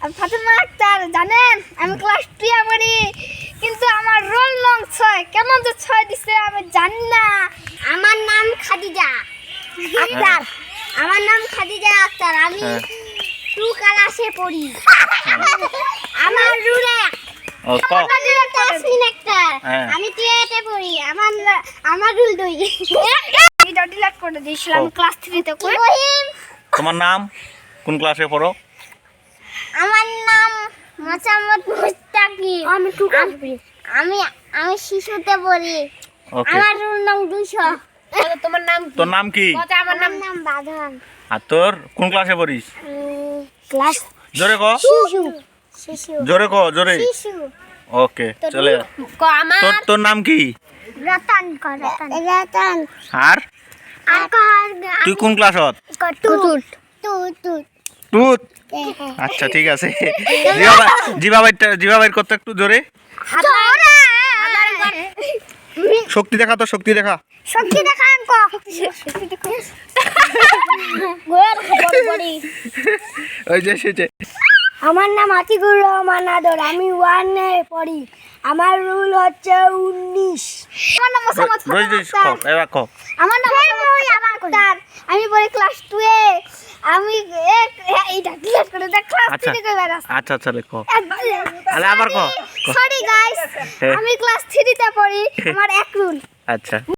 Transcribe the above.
ফাতেমা আক্তার জানেন? আমি ক্লাস টুয়ে পড়ি কিন্তু আমার রোল নং ছয়। যে ছয় দিছে আমি জানি না। আমার নাম খাদিজা। আক্তার। আমার নাম খাদিজা আক্তার। আমি হ্যাঁ। টু ক্লাসে পড়ি। আমার রুল এক। হ্যাঁ। আমি টুয়েতে পড়ি। আমার আমার রুল দুই। এটা ডিলিট করে দিয়েছিলাম ক্লাস থ্রিতে তোমার নাম? কোন ক্লাসে পড়ো? আমার নাম মোসাম্মদ মুস্তাকিম আমি টু আমি আমি শিশুতে বলি। আমার রুল নং দুশো তোমার নাম তোর নাম কি? আমার নাম। নাম বাঁধন। আর তোর কোন ক্লাসে পড়িস? ক্লাস জোরে ক। শিশু। শিশু। জোরে ক জোরে। শিশু। ওকে চলে যা। ক আমার? তোর তোর নাম কি? রতন কর রতন। রতন। আর? আর তুই কোন ক্লাসত? টুট টুট টুট টুত আচ্ছা ঠিক আছে জিবাবাইটা কত একটু জোরে শক্তি দেখা তো শক্তি দেখা শক্তি ওই যে সেটা আমার নাম আতিকুর রহমান আদর আমি ওয়ানে পড়ি আমার রুল হচ্ছে উনিশ নাম আমার নাম আক্তার আমি পরে ক্লাস 2 এ আমি এইটা ডিলিট করে দেখ ক্লাস 3 এ কইবার আছে আচ্ছা আচ্ছা লেখো। আরে আবার ক। সরি গাইস হ্যাঁ। আমি ক্লাস 3 তে পড়ি আমার এক রুল আচ্ছা।